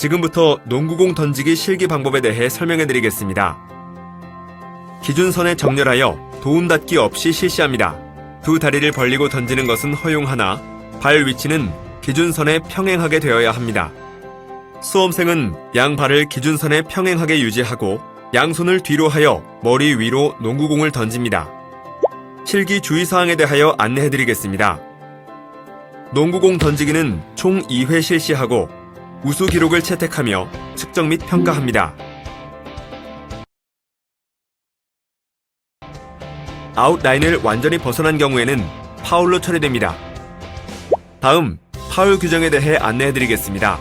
지금부터 농구공 던지기 실기 방법에 대해 설명해 드리겠습니다. 기준선에 정렬하여 도움 닫기 없이 실시합니다. 두 다리를 벌리고 던지는 것은 허용하나 발 위치는 기준선에 평행하게 되어야 합니다. 수험생은 양 발을 기준선에 평행하게 유지하고 양손을 뒤로 하여 머리 위로 농구공을 던집니다. 실기 주의사항에 대하여 안내해 드리겠습니다. 농구공 던지기는 총 2회 실시하고 우수 기록을 채택하며 측정 및 평가합니다. 아웃라인을 완전히 벗어난 경우에는 파울로 처리됩니다. 다음 파울 규정에 대해 안내해 드리겠습니다.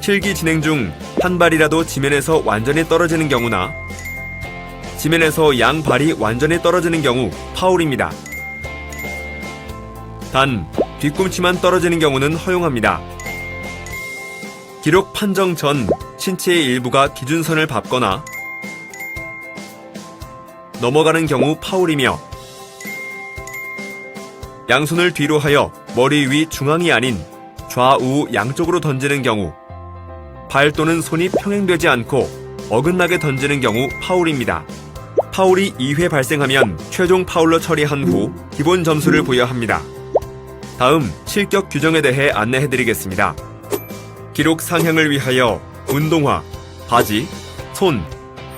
실기 진행 중 한 발이라도 지면에서 완전히 떨어지는 경우나 지면에서 양 발이 완전히 떨어지는 경우 파울입니다. 단 뒤꿈치만 떨어지는 경우는 허용합니다. 기록 판정 전 신체의 일부가 기준선을 밟거나 넘어가는 경우 파울이며 양손을 뒤로 하여 머리 위 중앙이 아닌 좌우 양쪽으로 던지는 경우 발 또는 손이 평행되지 않고 어긋나게 던지는 경우 파울입니다. 파울이 2회 발생하면 최종 파울로 처리한 후 기본 점수를 부여합니다. 다음 실격 규정에 대해 안내해 드리겠습니다. 기록 상향을 위하여 운동화, 바지, 손,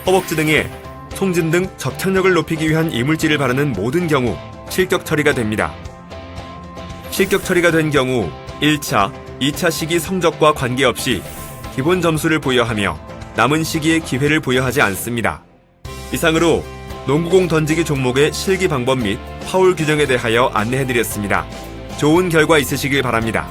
허벅지 등에 송진 등 접착력을 높이기 위한 이물질을 바르는 모든 경우 실격 처리가 됩니다. 실격 처리가 된 경우 1차, 2차 시기 성적과 관계없이 기본 점수를 부여하며 남은 시기에 기회를 부여하지 않습니다. 이상으로 농구공 던지기 종목의 실기 방법 및 파울 규정에 대하여 안내해드렸습니다. 좋은 결과 있으시길 바랍니다.